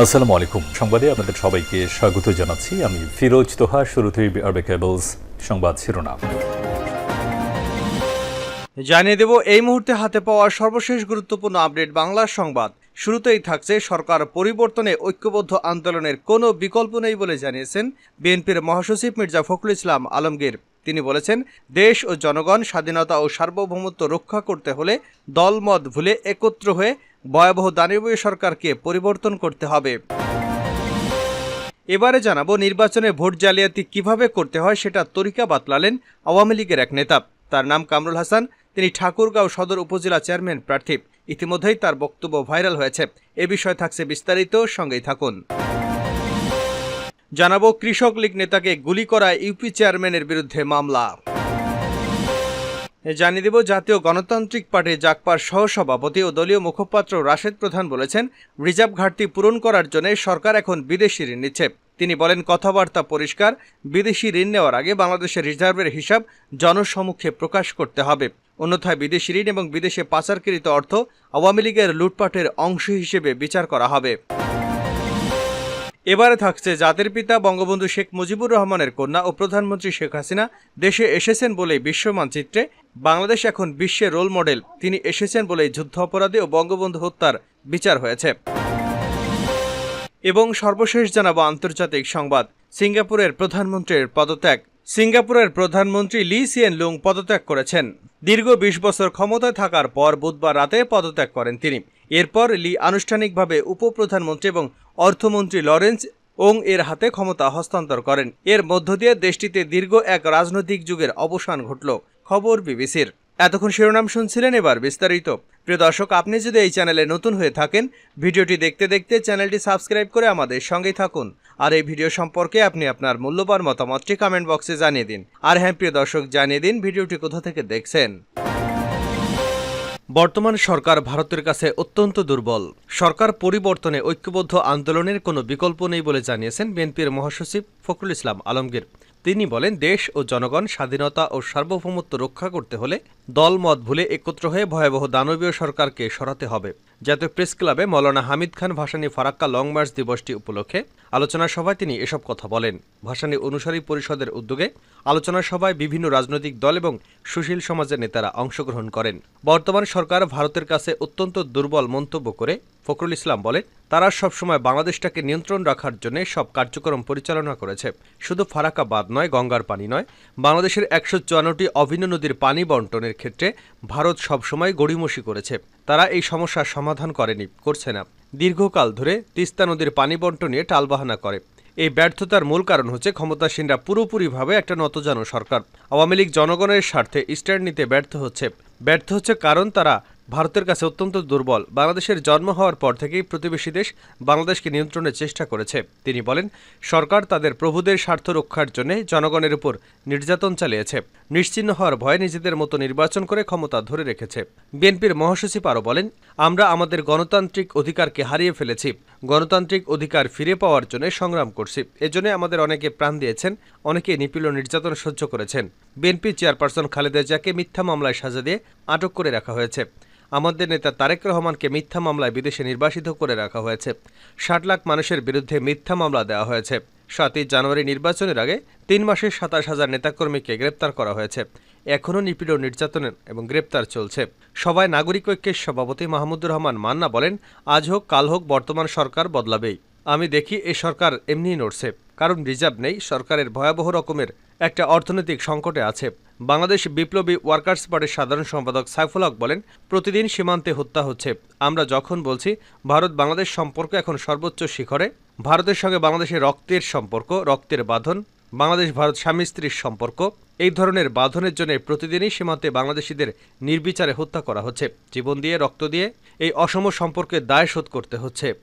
আসসালামু আলাইকুম। সংবাদে আপনাদের সবাইকে স্বাগত জানাচ্ছি। আমি ফিরোজ তোহা, শুরুতেই আরবে কেবলস সংবাদ শিরোনাম। জানিয়ে দেব, এই মুহূর্তে হাতে পাওয়া সর্বশেষ গুরুত্বপূর্ণ আপডেট বাংলার সংবাদ। শুরুতেই থাকছে সরকার পরিবর্তনে ঐক্যবদ্ধ আন্দোলনের কোনো বিকল্প নেই বলে জানিয়েছেন বিএনপির মহাসচিব মির্জা ফখরুল ইসলাম আলমগীর। তিনি বলেছেন, দেশ ও জনগণ স্বাধীনতা ও সার্বভৌমত্ব রক্ষা করতে হলে দলমত ভুলে একত্র হয়ে ভয়াবহ দানবীয় সরকারকে পরিবর্তন করতে হবে। এবারে জানাব নির্বাচনে ভোট জালিয়াতি কীভাবে করতে হয় সেটা তরিকা বাতলালেন আওয়ামী লীগের এক নেতা। তার নাম কামরুল হাসান, তিনি ঠাকুরগাঁও সদর উপজেলা চেয়ারম্যান প্রার্থী। ইতিমধ্যেই তার বক্তব্য ভাইরাল হয়েছে। এ বিষয়ে থাকছে বিস্তারিত, সঙ্গেই থাকুন। জানাব কৃষক লীগ নেতাকে গুলি করা ইউপি চেয়ারম্যানের বিরুদ্ধে মামলা। জানিয়ে দেব, জাতীয় গণতান্ত্রিক পার্টি জাকপার সহসভাপতি ও দলীয় মুখপাত্র রাশেদ প্রধান বলেছেন, রিজার্ভ ঘাটতি পূরণ করার জন্য সরকার এখন বিদেশি ঋণ নিচ্ছে। তিনি বলেন, কথাবার্তা পরিষ্কার, বিদেশি ঋণ নেওয়ার আগে বাংলাদেশের রিজার্ভের হিসাব জনসমক্ষে প্রকাশ করতে হবে। অন্যথায় বিদেশি ঋণ এবং বিদেশে পাচারকৃত অর্থ আওয়ামী লীগের লুটপাটের অংশ হিসেবে বিচার করা হবে। এবারে থাকছে জাতির পিতা বঙ্গবন্ধু শেখ মুজিবুর রহমানের কন্যা ও প্রধানমন্ত্রী শেখ হাসিনা। দেশে এসেছেন বলেই বিশ্ব মানচিত্রে বাংলাদেশ এখন বিশ্বের রোল মডেল। তিনি এসেছেন বলেই যুদ্ধ অপরাধী ও বঙ্গবন্ধু হত্যার বিচার হয়েছে। এবং সর্বশেষ জানাব আন্তর্জাতিক সংবাদ। সিঙ্গাপুরের প্রধানমন্ত্রীর পদত্যাগ। সিঙ্গাপুরের প্রধানমন্ত্রী লি সিয়েন লুং পদত্যাগ করেছেন। দীর্ঘ বিশ বছর ক্ষমতায় থাকার পর বুধবার রাতে পদত্যাগ করেন তিনি। এরপর লি আনুষ্ঠানিকভাবে উপপ্রধানমন্ত্রী এবং অর্থমন্ত্রী লরেন্স ওং এর হাতে ক্ষমতা হস্তান্তর করেন। এর মধ্য দিয়ে দেশটিতে দীর্ঘ এক রাজনৈতিক যুগের অবসান ঘটল, খবর বিবিসির। এতক্ষণ শিরোনাম শুনছিলেন এবার বিস্তারিত। প্রিয় দর্শক, আপনি যদি এই চ্যানেলে নতুন হয়ে থাকেন, ভিডিওটি দেখতে দেখতে চ্যানেলটি সাবস্ক্রাইব করে আমাদের সঙ্গেই থাকুন। আর এই ভিডিও সম্পর্কে আপনি আপনার মূল্যবান মতামতটি কমেন্ট বক্সে জানিয়ে দিন। আর হ্যাঁ প্রিয় দর্শক, জানিয়ে দিন ভিডিওটি কোথা থেকে দেখছেন। বর্তমান সরকার ভারতের কাছে অত্যন্ত দুর্বল। সরকার পরিবর্তনে ঐক্যবদ্ধ আন্দোলনের কোনো বিকল্প নেই বলে জানিয়েছেন বিএনপির মহাসচিব ফখরুল ইসলাম আলমগীর। তিনি বলেন, দেশ ও জনগণ স্বাধীনতা ও সার্বভৌমত্ব রক্ষা করতে হলে দলমত ভুলে একত্র হয়ে ভয়াবহ দানবীয় সরকারকে সরাতে হবে। জাতীয় প্রেস ক্লাবে মৌলানা হামিদ খান ভাসানী ফারাক্কা লং মার্চ দিবসটি উপলক্ষে আলোচনা সভায় তিনি এসব কথা বলেন। ভাসানী অনুসারী পরিষদের উদ্যোগে আলোচনা সভায় বিভিন্ন রাজনৈতিক দল এবং সুশীল সমাজের নেতারা অংশগ্রহণ করেন। বর্তমান সরকার ভারতের কাছে অত্যন্ত দুর্বল মন্তব্য করে ফখরুল ইসলাম বলেন, তারা সবসময় বাংলাদেশটাকে নিয়ন্ত্রণ রাখার জন্য সব কার্যক্রম পরিচালনা করেছে। শুধু ফারাক্কা বাদ নয়, গঙ্গার পানি নয়, বাংলাদেশের একশো চুয়ান্নটি অভিন্ন নদীর পানি বন্টনের ক্ষেত্রে ভারত সবসময় গড়িমসি করেছে। তারা এই সমস্যার সমাধান করেনি, করছে না। দীর্ঘকাল ধরে তিস্তা নদীর পানি বন্টন নিয়ে টালবাহানা করে। এই ব্যর্থতার মূল কারণ হচ্ছে ক্ষমতাসীনরা পুরোপুরিভাবে একটা নতজানু সরকার। আওয়ামী লীগ জনগণের স্বার্থে স্ট্যান্ড নিতে ব্যর্থ হচ্ছে। ব্যর্থ হচ্ছে কারণ তারা ভারতের কাছে অত্যন্ত দুর্বল। বাংলাদেশের জন্ম হওয়ার পর থেকেই প্রতিবেশী দেশ বাংলাদেশকে নিয়ন্ত্রণের চেষ্টা করেছে। তিনি বলেন, সরকার তাদের প্রভুদের স্বার্থ রক্ষার জন্য জনগণের উপর নির্যাতন চালিয়েছে। নিশ্চিহ্ন হওয়ার ভয়ে নিজেদের মতো নির্বাচন করে ক্ষমতা ধরে রেখেছে। বিএনপির মহাসচিব আরও বলেন, আমরা আমাদের গণতান্ত্রিক অধিকারকে হারিয়ে ফেলেছি। গণতান্ত্রিক অধিকার ফিরে পাওয়ার জন্য সংগ্রাম করছি। এজন্য আমাদের অনেকে প্রাণ দিয়েছেন অনেকে নিপীড় নির্যাতন সহ্য করেছেন। বিএনপি চেয়ারপারসন খালেদা জিয়াকে মিথ্যা মামলায় সাজা দিয়ে আটক করে রাখা হয়েছে। আমাদের নেতা তারেক রহমানকে মিথ্যা মামলায় বিদেশে নির্বাসিত করে রাখা হয়েছে। ষাট লাখ মানুষের বিরুদ্ধে মিথ্যা মামলা দেওয়া হয়েছে। সাতই জানুয়ারি নির্বাচনের আগে তিন মাসে সাতাশ হাজার নেতাকর্মীকে গ্রেপ্তার করা হয়েছে। এখনও নিপীড় নির্যাতনের এবং গ্রেপ্তার চলছে। সবাই নাগরিক ঐক্যের সভাপতি মাহমুদুর রহমান মান্না বলেন, আজ হোক, কাল হোক, বর্তমান সরকার বদলাবেই। আমি দেখি এ সরকার এমনিই নড়ছে। কারণ রিজার্ভ নেই, সরকারের ভয়াবহ রকমের একটা অর্থনৈতিক সংকটে আছে। বাংলাদেশ বিপ্লবী ওয়ার্কার্স পার্টির সাধারণ সম্পাদক সাইফুল হক বলেন, প্রতিদিন সীমান্তে হত্যা হচ্ছে। আমরা যখন বলছি, ভারত বাংলাদেশ সম্পর্ক এখন সর্বোচ্চ শিখরে, ভারতের সঙ্গে বাংলাদেশের রক্তের সম্পর্ক, রক্তের বাঁধন বাংলাদেশ, ভারত স্বামী স্ত্রীর সম্পর্ক। এই ধরনের বাঁধনের জন্য প্রতিদিনই সীমান্তে বাংলাদেশিদের নির্বিচারে হত্যা করা হচ্ছে। জীবন দিয়ে, রক্ত দিয়ে এই অসম সম্পর্কে দায় শোধ করতে হচ্ছে।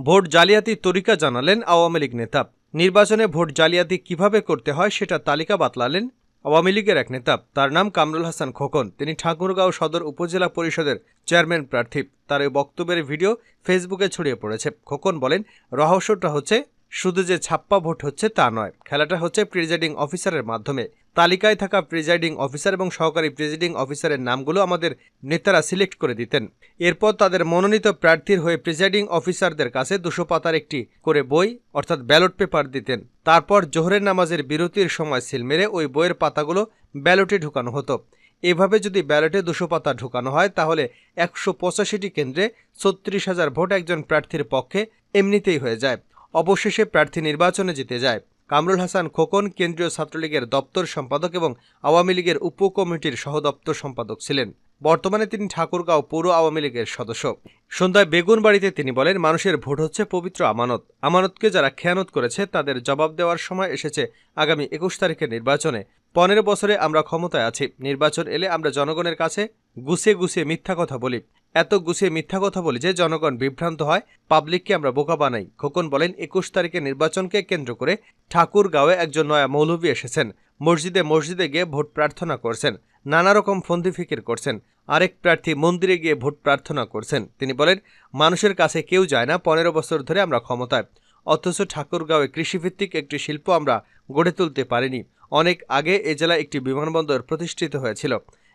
ভোট জালিয়াতি তরিকা জানালেন আওয়ামী লীগ নেতা। নির্বাচনে ভোট জালিয়াতি কীভাবে করতে হয় সেটা তালিকা বাতলালেন আওয়ামী লীগের এক নেতা। তার নাম কামরুল হাসান খোকন। তিনি ঠাকুরগাঁও সদর উপজেলা পরিষদের চেয়ারম্যান প্রার্থী। তার এই বক্তব্যের ভিডিও ফেসবুকে ছড়িয়ে পড়েছে। খোকন বলেন, রহস্যটা হচ্ছে শুধু যে ছাপ্পা ভোট হচ্ছে তা নয়, খেলাটা হচ্ছে প্রিজাইডিং অফিসারের মাধ্যমে। তালিকায় থাকা প্রিজাইডিং অফিসার এবং সহকারী প্রিজাইডিং অফিসারের নামগুলো আমাদের নেতারা সিলেক্ট করে দিতেন। এরপর তাদের মনোনীত প্রার্থীর হয়ে প্রিজাইডিং অফিসারদের কাছে দুশো পাতার একটি করে বই, অর্থাৎ ব্যালট পেপার দিতেন। তারপর জোহরের নামাজের বিরতির সময় সিল মেরে ওই বইয়ের পাতাগুলো ব্যালটে ঢুকানো হতো। এভাবে যদি ব্যালটে দুশো পাতা ঢুকানো হয়, তাহলে একশো পঁচাশিটি কেন্দ্রে ছত্রিশ হাজার ভোট একজন প্রার্থীর পক্ষে এমনিতেই হয়ে যায়। অবশেষে প্রার্থী নির্বাচনে জিতে যায়। কামরুল হাসান খোকন কেন্দ্রীয় ছাত্রলীগের দপ্তর সম্পাদক এবং আওয়ামী লীগের উপকমিটির সহদপ্তর সম্পাদক ছিলেন। বর্তমানে তিনি ঠাকুরগাঁও পৌর আওয়ামী লীগের সদস্য। সন্ধ্যায় বেগুনবাড়িতে তিনি বলেন, মানুষের ভোট হচ্ছে পবিত্র আমানত। আমানতকে যারা খেয়ানত করেছে, তাদের জবাব দেওয়ার সময় এসেছে আগামী একুশ তারিখের নির্বাচনে। পনেরো বছরে আমরা ক্ষমতায় আছি। নির্বাচন এলে আমরা জনগণের কাছে গুছিয়ে গুছিয়ে মিথ্যা কথা বলি। এত গুছিয়ে মিথ্যা কথা বলি যে জনগণ বিভ্রান্ত হয়, পাবলিককে আমরা বোকা বানাই। খোকন বলেন, একুশ তারিখে নির্বাচনকে কেন্দ্র করে ঠাকুরগাঁওয়ে একজন নয়া মৌলভী এসেছেন। মসজিদে মসজিদে গিয়ে ভোট প্রার্থনা করছেন। নানা রকম ফন্দি ফিকির করছেন। আরেক প্রার্থী মন্দিরে গিয়ে ভোট প্রার্থনা করছেন। তিনি বলেন, মানুষের কাছে কেউ যায় না, পনেরো বছর ধরে আমরা ক্ষমতায়। অথচ ঠাকুরগাঁওয়ে কৃষিভিত্তিক একটি শিল্প আমরা গড়ে তুলতে পারিনি। অনেক আগে এ জেলায় একটি বিমানবন্দর প্রতিষ্ঠিত হয়েছিল।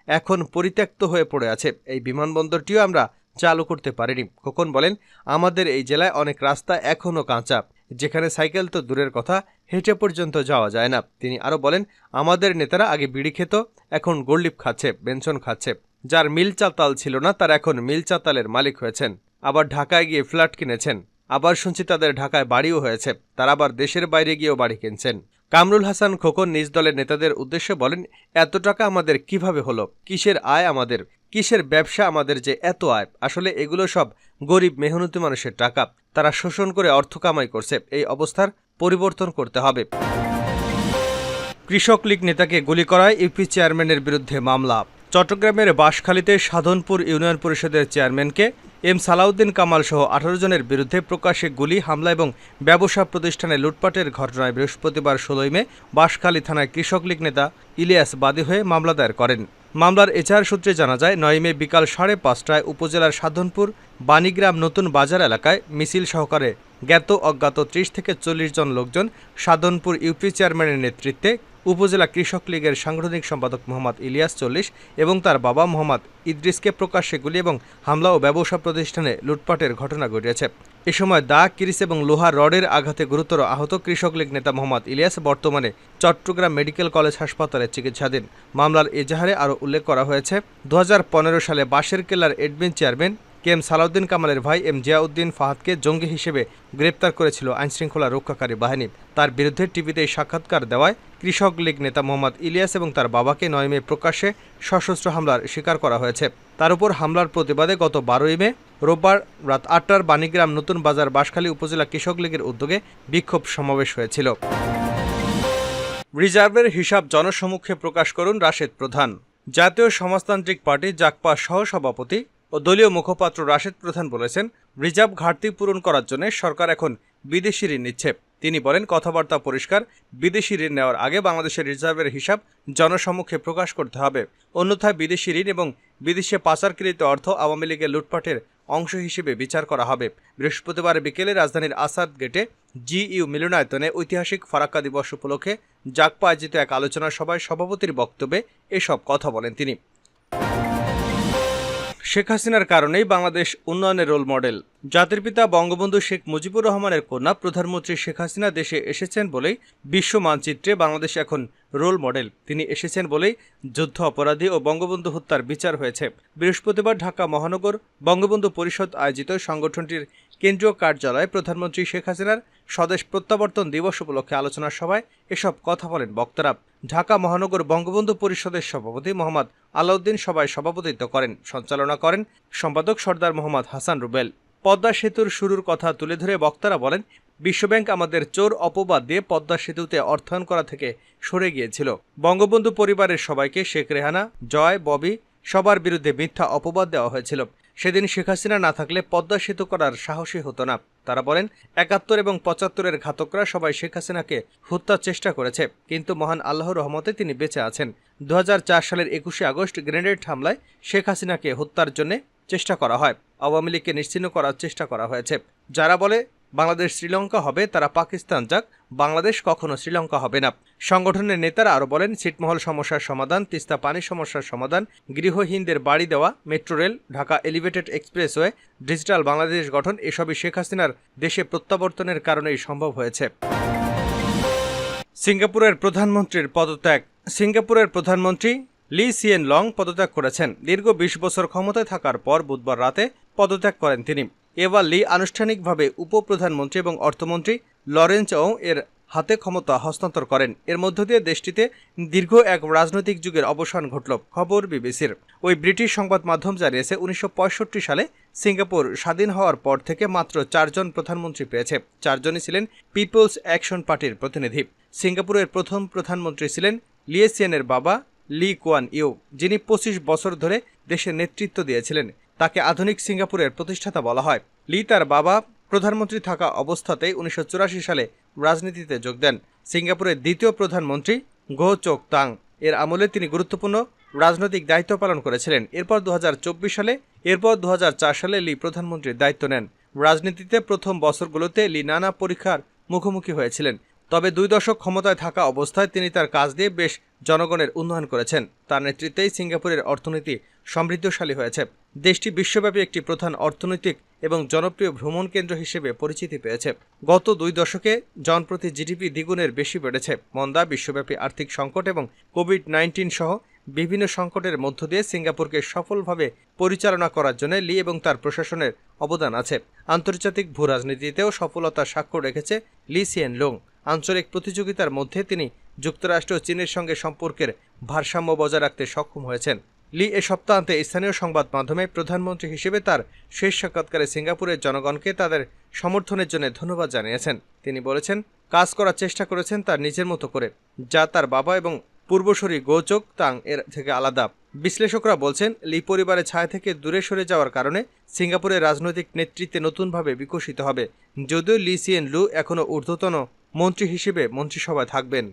এখন পরিত্যক্ত হয়ে পড়ে আছে। এই বিমানবন্দরটিও আমরা চালু করতে পারিনি। খোকন বলেন, আমাদের এই জেলায় অনেক রাস্তা এখনও কাঁচা। যেখানে সাইকেল তো দূরের কথা, হেঁটে পর্যন্ত যাওয়া যায় না। তিনি আরও বলেন, আমাদের নেতারা আগে বিড়ি খেত, এখন গোল্ডিপ খাচ্ছে বেনশন খাচ্ছে। যার মিল চাতাল ছিল না, তার এখন মিল চাতালের মালিক হয়েছেন। আবার ঢাকায় গিয়ে ফ্ল্যাট কিনেছেন। আবার শুনছি তাদের ঢাকায় বাড়িও হয়েছে। তারা আবার দেশের বাইরে গিয়েও বাড়ি কিনছেন। কামরুল হাসান খোকন নিজ দলের নেতাদের উদ্দেশ্যে বলেন, এত টাকা আমাদের কীভাবে হলো? কিসের আয় আমাদের? কিসের ব্যবসা আমাদের যে এত আয়? আসলে এগুলো সব গরিব মেহনতি মানুষের টাকা। তারা শোষণ করে অর্থ কামাই করছে। এই অবস্থার পরিবর্তন করতে হবে। কৃষক লীগ নেতাকে গুলি করায় ইউপি চেয়ারম্যানের বিরুদ্ধে মামলা। চট্টগ্রামের বাঁশখালীতে সাধনপুর ইউনিয়ন পরিষদের চেয়ারম্যানকে এম সালাউদ্দিন কামাল সহ আঠারো জনের বিরুদ্ধে প্রকাশ্যে গুলি, হামলা এবং ব্যবসা প্রতিষ্ঠানে লুটপাটের ঘটনায় বৃহস্পতিবার ষোলোই মে বাঁশখালী থানায় কৃষক লীগ নেতা ইলিয়াস বাদী হয়ে মামলা দায়ের করেন। মামলার এচার সূত্রে জানা যায় নয় মে বিকাল সাড়ে পাঁচটায় উপজেলার সাধনপুর বাণীগ্রাম নতুন বাজার এলাকায় মিছিল সহকারে জ্ঞাত অজ্ঞাত ত্রিশ থেকে চল্লিশ জন লোকজন সাধনপুর ইউপি চেয়ারম্যানের নেতৃত্বে উপজেলা কৃষক লীগের সাংগঠনিক সম্পাদক মোহাম্মদ ইলিয়াস চল্লিশ এবং তার বাবা মোহাম্মদ ইদ্রিসকে প্রকাশ্যে গুলি এবং হামলা ও ব্যবসা প্রতিষ্ঠানে লুটপাটের ঘটনা ঘটিয়েছে। এ সময় দা, কিরিস এবং লোহার রডের আঘাতে গুরুতর আহত কৃষক লীগ নেতা মোহাম্মদ ইলিয়াস বর্তমানে চট্টগ্রাম মেডিকেল কলেজ হাসপাতালে চিকিৎসাধীন। মামলার এজাহারে আরও উল্লেখ করা হয়েছে দু হাজার পনেরো সালে বাঁশের কেল্লার admin chairman K M Salauddin কামালের ভাই এম জিয়াউদ্দিন ফাহাদকে জঙ্গি হিসেবে গ্রেপ্তার করেছিল আইনশৃঙ্খলা রক্ষাকারী বাহিনী। তার বিরুদ্ধে টিভিতে সাক্ষাৎকার দেওয়ায় কৃষক লীগ নেতা মোহাম্মদ ইলিয়াস এবং তার বাবাকে নয় মে প্রকাশ্যে সশস্ত্র হামলার শিকার করা হয়েছে। তার উপর হামলার প্রতিবাদে গত বারোই মে রোববার রাত আটটার বাণীগ্রাম নতুন বাজার বাঁশখালী উপজেলা কৃষক লীগের উদ্যোগে বিক্ষোভ সমাবেশ হয়েছিল। রিজার্ভের হিসাব জনসমক্ষে প্রকাশ করুন রাশেদ প্রধান। জাতীয় সমাজতান্ত্রিক পার্টি জাকপা সহসভাপতি ও দলীয় মুখপাত্র রাশেদ প্রধান বলেছেন, রিজার্ভ ঘাটতি পূরণ করার জন্য সরকার এখন বিদেশি ঋণ নিচ্ছে। তিনি বলেন, কথাবার্তা পরিষ্কার, বিদেশি ঋণ নেওয়ার আগে বাংলাদেশের রিজার্ভের হিসাব জনসমক্ষে প্রকাশ করতে হবে। অন্যথায় বিদেশি ঋণ এবং বিদেশে পাচারকৃত অর্থ আওয়ামী লীগের লুটপাটের অংশ হিসেবে বিচার করা হবে। বৃহস্পতিবার বিকেলে রাজধানীর আসাদ গেটে জিইউ মিলনায়তনে ঐতিহাসিক ফারাক্কা দিবস উপলক্ষে জাকপা আয়োজিত এক আলোচনা সভায় সভাপতির বক্তব্যে এসব কথা বলেন তিনি। শেখ হাসিনার কারণেই বাংলাদেশ উন্নয়নের রোল মডেল। জাতির পিতা বঙ্গবন্ধু শেখ মুজিবুর রহমানের কন্যা প্রধানমন্ত্রী শেখ হাসিনা দেশে এসেছেন বলেই বিশ্ব মানচিত্রে বাংলাদেশ এখন রোল মডেল। তিনি এসেছেন বলেই যুদ্ধ, অপরাধী ও বঙ্গবন্ধু হত্যার বিচার হয়েছে। বৃহস্পতিবার ঢাকা মহানগর বঙ্গবন্ধু পরিষদ আয়োজিত সংগঠনটির কেন্দ্রীয় কার্যালয়ে প্রধানমন্ত্রী শেখ হাসিনার স্বদেশ প্রত্যাবর্তন দিবস উপলক্ষে আলোচনা সভায় এসব কথা বলেন বক্তারা। ঢাকা মহানগর বঙ্গবন্ধু পরিষদের সভাপতি মোহাম্মদ আলাউদ্দিন সভায় সভাপতিত্ব করেন, সঞ্চালনা করেন সম্পাদক সর্দার মোহাম্মদ হাসান রুবেল। পদ্মা সেতুর শুরুর কথা তুলে ধরে বক্তারা বলেন, বিশ্বব্যাংক আমাদের চোর অপবাদ দিয়ে পদ্মা সেতুতে অর্থায়ন করা থেকে সরে গিয়েছিল। বঙ্গবন্ধু পরিবারের সবাইকে শেখ রেহানা, জয়, ববি সবার বিরুদ্ধে মিথ্যা অপবাদ দেওয়া হয়েছিল। সেদিন শেখ হাসিনা না থাকলে পদ্মা সেতু করার সাহসী হতো না। তারা বলেন, একাত্তর এবং পঁচাত্তরের ঘাতকরা সবাই শেখ হাসিনাকে হত্যার চেষ্টা করেছে, কিন্তু মহান আল্লাহর রহমতে তিনি বেঁচে আছেন। দু হাজার চার সালের একুশে আগস্ট গ্রেনেড হামলায় শেখ হাসিনাকে হত্যার জন্য চেষ্টা করা হয়। আওয়ামী লীগকে নিশ্চিহ্ন করার চেষ্টা করা হয়েছে। যারা বলে বাংলাদেশ শ্রীলঙ্কা হবে, তারা পাকিস্তান যাক, বাংলাদেশ কখনো শ্রীলঙ্কা হবে না। সংগঠনের নেতারা আরও বলেন, ছিটমহল সমস্যার সমাধান, তিস্তা পানি সমস্যার সমাধান, গৃহহীনদের বাড়ি দেওয়া, metro rail, Dhaka elevated expressway, digital Bangladesh গঠন, এসবই শেখ হাসিনার দেশে প্রত্যাবর্তনের কারণেই সম্ভব হয়েছে। সিঙ্গাপুরের প্রধানমন্ত্রীর পদত্যাগ। সিঙ্গাপুরের প্রধানমন্ত্রী লি সিয়েন লং পদত্যাগ করেছেন। দীর্ঘ বিশ বছর ক্ষমতায় থাকার পর বুধবার রাতে পদত্যাগ করেন তিনি। এবার লি আনুষ্ঠানিকভাবে উপপ্রধানমন্ত্রী এবং অর্থমন্ত্রী লরেন্স ও এর হাতে ক্ষমতা হস্তান্তর করেন। এর মধ্য দিয়ে দেশটিতে দীর্ঘ এক রাজনৈতিক যুগের অবসান ঘটল, খবর বিবিসির। ওই ব্রিটিশ সংবাদ মাধ্যম জানিয়েছে, উনিশশো পঁয়ষট্টি সালে সিঙ্গাপুর স্বাধীন হওয়ার পর থেকে মাত্র চারজন প্রধানমন্ত্রী পেয়েছে। চারজনই ছিলেন পিপলস অ্যাকশন পার্টির প্রতিনিধি। সিঙ্গাপুরের প্রথম প্রধানমন্ত্রী ছিলেন লিয়েসিয়ানের বাবা লি কোয়ান ইউ, যিনি পঁচিশ বছর ধরে দেশের নেতৃত্ব দিয়েছিলেন। তাকে আধুনিক সিঙ্গাপুরের প্রতিষ্ঠাতা বলা হয়। লি তার বাবা প্রধানমন্ত্রী থাকা অবস্থাতেই উনিশশো চুরাশি সালে রাজনীতিতে যোগ দেন। সিঙ্গাপুরের দ্বিতীয় প্রধানমন্ত্রী গো চোক তাং। এর আমলে তিনি গুরুত্বপূর্ণ রাজনৈতিক দায়িত্ব পালন করেছিলেন। এরপর দু হাজার চব্বিশ সালে, এরপর দু হাজার চার সালে লি প্রধানমন্ত্রীর দায়িত্ব নেন। রাজনীতিতে প্রথম বছরগুলোতে লি নানা পরীক্ষার মুখোমুখি হয়েছিলেন। তবে দুই দশক ক্ষমতায় থাকা অবস্থায় তিনি তার কাজ দিয়ে বেশ জনগণের উন্নয়ন করেছেন। তার নেতৃত্বেই সিঙ্গাপুরের অর্থনীতি সমৃদ্ধশালী হয়েছে। দেশটি বিশ্বব্যাপী একটি প্রধান অর্থনৈতিক এবং জনপ্রিয় ভ্রমণ কেন্দ্র হিসেবে পরিচিতি পেয়েছে। গত দুই দশকে জনপ্রতি জিডিপি দ্বিগুণের বেশি বেড়েছে। মন্দা, বিশ্বব্যাপী আর্থিক সংকট এবং কোভিড নাইন্টিন সহ বিভিন্ন সংকটের মধ্য দিয়ে সিঙ্গাপুরকে সফলভাবে পরিচালনা করার জন্য লি এবং তার প্রশাসনের অবদান আছে। আন্তর্জাতিক ভূ রাজনীতিতেও সফলতার স্বাক্ষর রেখেছে লি সিয়েন লোং আঞ্চলিক প্রতিযোগিতার মধ্যে তিনি যুক্তরাষ্ট্র ও চীনের সঙ্গে সম্পর্কের ভারসাম্য বজায় রাখতে সক্ষম হয়েছেন। লি এ সপ্তাহান্তে স্থানীয় সংবাদ মাধ্যমে প্রধানমন্ত্রী হিসেবে তার শেষ সাক্ষাৎকারে সিঙ্গাপুরের জনগণকে তাদের সমর্থনের জন্য ধন্যবাদ জানিয়েছেন। তিনি বলেছেন, কাজ করার চেষ্টা করেছেন তার নিজের মতো করে, যা তার বাবা এবং পূর্বসরী গোচক তাং এর থেকে আলাদা। বিশ্লেষকরা বলছেন, লি পরিবারের ছায়া থেকে দূরে সরে যাওয়ার কারণে সিঙ্গাপুরের রাজনৈতিক নেতৃত্বে নতুনভাবে বিকশিত হবে। যদিও লি সিয়েন লু এখনও ঊর্ধ্বতন মন্ত্রী হিসেবে মন্ত্রিসভায় থাকবেন।